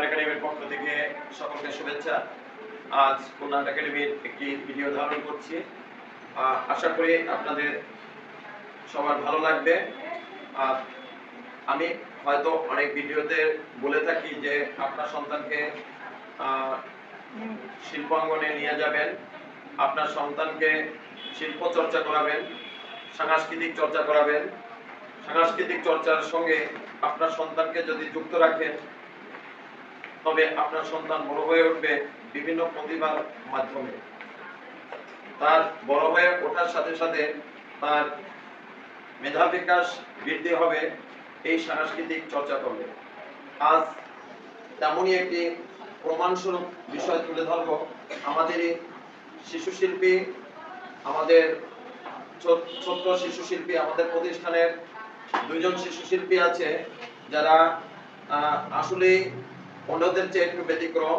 কন্যাট একাডেমির পক্ষ থেকে সকলকে শুভেচ্ছা। আজ কন্যাট একাডেমির একটি ভিডিও ধারণ করছি। আশা করি আপনাদের সবার ভালো লাগবে। আর আমি হয়তো অনেক ভিডিওতে বলে থাকি যে আপনার সন্তানকে নিয়ে যাবেন। আপনার সন্তানকে শিল্প চর্চা করাবেন, সাংস্কৃতিক চর্চা করাবেন। সাংস্কৃতিক চর্চার সঙ্গে আপনার সন্তানকে যদি যুক্ত রাখেন তবে আপনার সন্তান বড় হয়ে উঠবে বিভিন্ন প্রতিভার মাধ্যমে। তার বড় হয়ে ওঠার সাথে সাথে তার মেধা বিকাশ বৃদ্ধি হবে, এই সাংস্কৃতিক চর্চা করলে আজ তেমনই একটি প্রমাণস্বরূপ বিষয় তুলে ধরব। আমাদের শিশু শিল্পী আমাদের ছোট- ছোট্ট শিশু শিল্পী আমাদের প্রতিষ্ঠানের দুইজন শিশু শিল্পী আছে যারা আসলে অন্যদের চেয়ে একটু ব্যতিক্রম।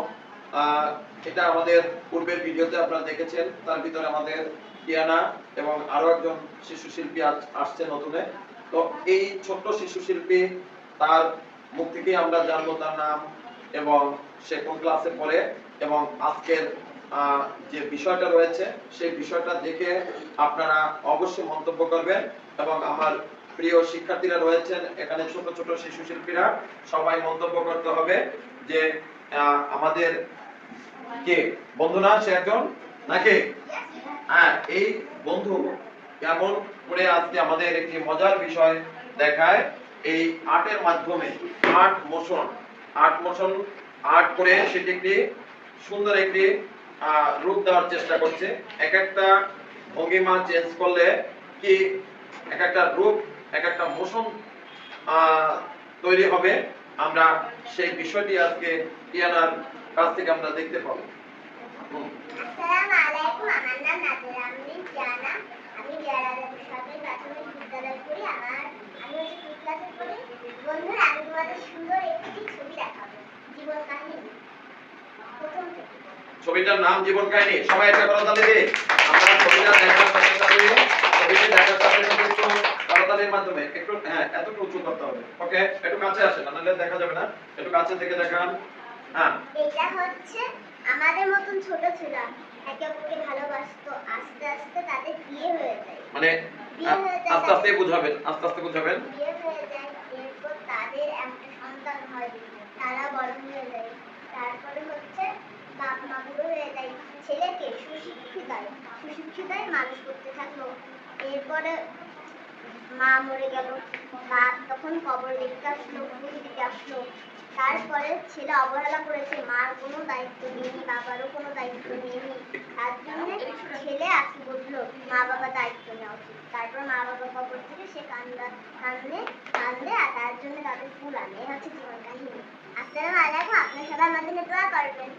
এটা আমাদের পূর্বের ভিডিওতে আপনারা দেখেছেন। তার ভিতরে আমাদের টিয়ানা এবং আরও একজন শিশু শিল্পী আসছে নতুনে। তো এই ছোট্ট শিশু শিল্পী, তার মুখ থেকে আমরা জানব তার নাম এবং সে কোন ক্লাসে পড়ে এবং আজকের যে বিষয়টা রয়েছে, সেই বিষয়টা দেখে আপনারা অবশ্যই মন্তব্য করবেন এবং আমার প্রিয় শিক্ষার্থীরা রয়েছেন, এখানে ছোট ছোট শিশু শিল্পীরা সবাই মন্তব্য করতে হবে যে আমাদের কে? বন্ধু না, সে একজন? নাকি? হ্যাঁ এই বন্ধু কেমন করে আজকে আমাদের একটি মজার বিষয় দেখায়, এই আর্টের মাধ্যমে, art motion. Art motion, art করে সেটি একটি সুন্দর একটি রূপ দেওয়ার চেষ্টা করছে। এক একটা ভঙ্গিমা চেঞ্জ করলে কি এক একটা রূপ এক একটা মোশন তৈরি হবে। আমরা সেই বিষয়টি আজকে ইয়ানার কাছ থেকে আমরা দেখতে পাবো। আমি বন্ধুরা তোমাদের সুন্দর একটি ছবি দেখাবো। জীবন কাহিনী। প্রথম ছবিটার নাম জীবন কাহিনী। সবাই একটা দিই আমরা ছবিটা দেখার সাথে সাথে ছবিটি দেখার সাথে করতালির মাধ্যমে একটু হ্যাঁ এতটুকু উঁচু করতে হবে। ওকে একটু কাছে আসেন নাহলে দেখা যাবে না। একটু কাছে থেকে দেখান। হ্যাঁ। এটা হচ্ছে আমাদের মতন ছোট ছিল। একে অপরকে ভালোবাসতো আস্তে আস্তে তাদের বিয়ে হয়ে যায়। মানে আস্তে আস্তে বুঝাবেন আস্তে আস্তে বুঝাবেন। বিয়ে হয়ে যায় এরপর তাদের একটা সন্তান হয়। তারা বড় হয়ে যায়। তারপরে হচ্ছে বাপ মা বুড়ো হয়ে যায়। ছেলেকে সুশিক্ষিতায় সুশিক্ষিতায় মানুষ করতে থাকল। এরপরে মা মরে গেল। বাপ তখন কবর দেখতে আসলো ফুল দিতে আসলো। তারপরে ছেলে অবহেলা করেছে মার কোনো দায়িত্ব নেয়নি বাবারও কোনো দায়িত্ব নেয়নি তার জন্য ছেলে আজকে বুঝলো মা বাবা দায়িত্ব নেওয়া উচিত। তারপর মা বাবা কবর থেকে সে কান্দা কান্দে কান্দে আর তার জন্য তাদের ফুল আনে। এই হচ্ছে জীবন কাহিনী। আসসালামু আলাইকুম আপনার সবাই আমাদের দোয়া করবেন।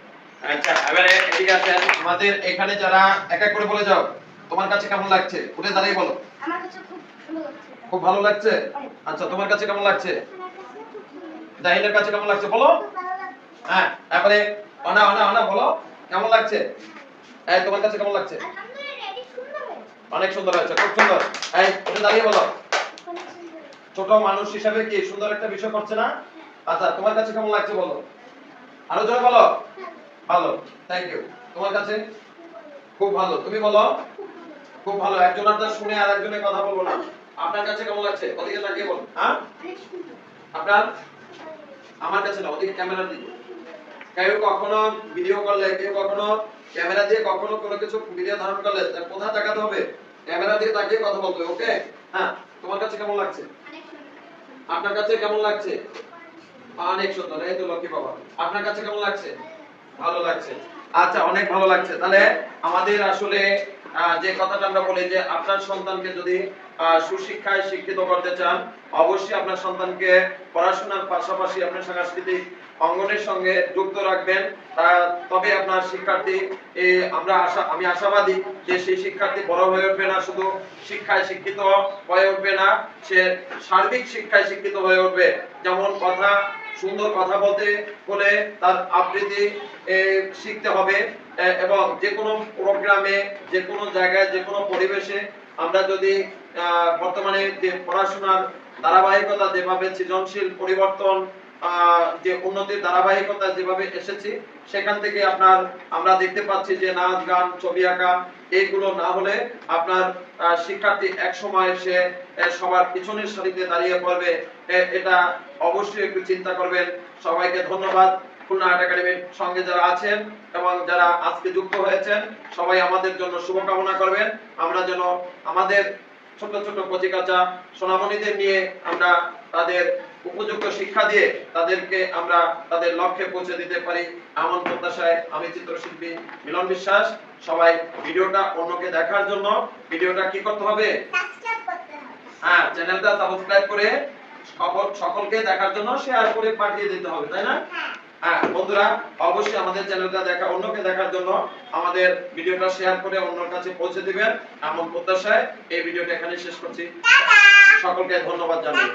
আচ্ছা এবারে এদিকে আসেন। আমাদের এখানে যারা এক এক করে বলে যাও তোমার কাছে কেমন লাগছে? উঠে দাঁড়িয়ে বলো। আমার কাছে খুব লাগছে খুব ভালো লাগছে? আচ্ছা তোমার কাছে কেমন লাগছে? জাহিনের কাছে কেমন লাগছে? বলো। হ্যাঁ তারপরে অনা অনা অনা, বলো। কেমন লাগছে? এই, তোমার কাছে কেমন লাগছে? অনেক সুন্দর হয়েছে, খুব সুন্দর। এই উঠে দাঁড়িয়ে বলো। ছোট মানুষ হিসাবে কি সুন্দর একটা বিষয় করছে না? আচ্ছা তোমার কাছে কেমন লাগছে বলো। আরও জোরে বলো। ভালো থ্যাংক ইউ তোমার কাছে? খুব ভালো, তুমি বলো। খুব ভালো একজন আর শুনে আর একজনের কথা বলব না। আপনার কাছে কেমন লাগছে? ওদিকে তাকিয়ে বল হ্যাঁ? আপনার? আমার কাছে না, ওদিকে ক্যামেরা দিকে কেউ কখনো ভিডিও করলে কেউ কখনো ক্যামেরা দিয়ে কখনো কোনো কিছু ভিডিও ধারণ করলে তার কোথায় তাকাতে হবে? ক্যামেরা দিয়ে তাকিয়ে কথা বলতে ওকে হ্যাঁ তোমার কাছে কেমন লাগছে? আপনার কাছে কেমন লাগছে? অনেক সুন্দর, এই তো লক্ষ্মী বাবা। আপনার কাছে কেমন লাগছে? ভালো লাগছে। আচ্ছা অনেক ভালো লাগছে। তাহলে আমাদের আসলে যে কথাটা আমরা বলি যে আপনার সন্তানকে যদি সুশিক্ষায় শিক্ষিত করতে চান, অবশ্যই আপনার সন্তানকে পড়াশোনার পাশাপাশি আপনার সাংস্কৃতিক অঙ্গনের সঙ্গে যুক্ত রাখবেন। তবে আপনার শিক্ষার্থী আমরা আশা, আমি আশাবাদী যে সেই শিক্ষার্থী বড় হয়ে উঠবে না, শুধু শিক্ষায় শিক্ষিত হয়ে উঠবে না, সে সার্বিক শিক্ষায় শিক্ষিত হয়ে উঠবে। যেমন কথা সুন্দর কথা বলতে হলে তার আবৃত্তি শিখতে হবে। এবং যে কোনো প্রোগ্রামে, যে কোনো জায়গায়, যে কোনো পরিবেশে আমরা যদি বর্তমানে যে পড়াশোনার ধারাবাহিকতা যেভাবে সৃজনশীল পরিবর্তন যে উন্নতির ধারাবাহিকতা যেভাবে এসেছি, সেখান থেকে আপনার আমরা দেখতে পাচ্ছি যে নাচ, গান, ছবি আঁকা এইগুলো না হলে আপনার শিক্ষার্থী এক সময় সে সবার পিছনের সারিতে দাঁড়িয়ে পড়বে। এটা অবশ্যই একটু চিন্তা করবেন। সবাইকে ধন্যবাদ। খুলনা আর্ট একাডেমির সঙ্গে যারা আছেন এবং যারা আজকে যুক্ত হয়েছেন, সবাই আমাদের জন্য শুভকামনা করবেন। আমরা যেন আমাদের ছোট ছোট কচিকাচা সোনামণিদের নিয়ে আমরা তাদের উপযুক্ত শিক্ষা দিয়ে তাদেরকে আমরা তাদের লক্ষ্যে পৌঁছে দিতে পারি। এমন প্রত্যাশায় আমি চিত্রশিল্পী মিলন বিশ্বাস। সবাই ভিডিওটা অন্যকে দেখার জন্য ভিডিওটা কি করতে হবে? হ্যাঁ চ্যানেলটা সাবস্ক্রাইব করে সকল সকলকে দেখার জন্য শেয়ার করে পাঠিয়ে দিতে হবে তাই না? হ্যাঁ। হ্যাঁ বন্ধুরা অবশ্যই আমাদের চ্যানেলটা দেখা অন্যকে দেখার জন্য আমাদের ভিডিওটা শেয়ার করে অন্যর কাছে পৌঁছে দিবেন। এমন প্রত্যাশায় এই ভিডিওটা এখানে শেষ করছি। সকলকে ধন্যবাদ জানাই